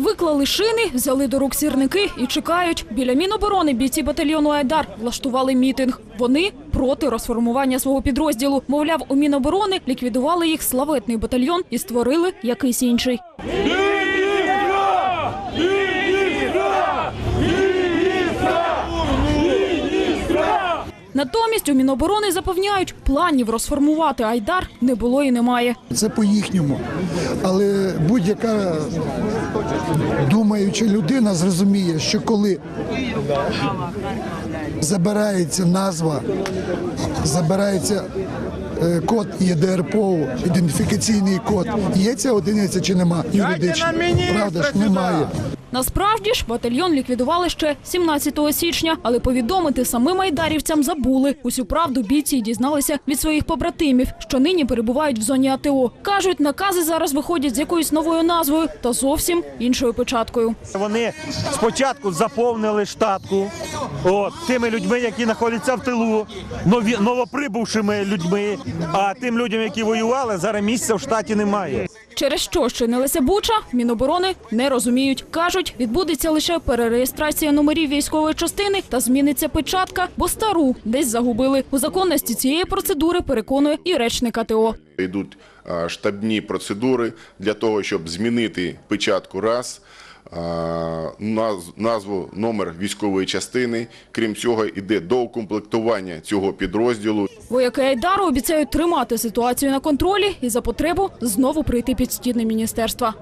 Виклали шини, взяли до рук сірники і чекають. Біля Міноборони бійці батальйону Айдар влаштували мітинг. Вони проти розформування свого підрозділу. Мовляв, у Міноборони ліквідували їх славетний батальйон і створили якийсь інший. Натомість у Міноборони запевняють, планів розформувати Айдар не було і немає. Це по їхньому. Але будь-яка думаюча людина зрозуміє, що коли забирається назва, забирається е, код ЄДРПО, ідентифікаційний код. Є ця одиниця чи нема юридично? Правда ж немає. Насправді ж батальйон ліквідували ще 17 січня, але повідомити самим айдарівцям забули. Усю правду бійці дізналися від своїх побратимів, що нині перебувають в зоні АТО. кажуть, накази зараз виходять з якоюсь новою назвою та зовсім іншою печаткою. Вони спочатку заповнили штатку от, тими людьми, які знаходяться в тилу, нові, новоприбувшими людьми. А тим людям, які воювали, зараз місця в штаті немає. Через що чинилася Буча, Міноборони не розуміють. Кажуть, відбудеться лише перереєстрація номерів військової частини та зміниться печатка, бо стару десь загубили. У законності цієї процедури переконує і речник АТО. Йдуть штабні процедури для того, щоб змінити печатку раз, назву, номер військової частини. Крім цього, йде доукомплектування цього підрозділу. Вояки Айдару обіцяють тримати ситуацію на контролі і за потребу знову прийти під стіни міністерства.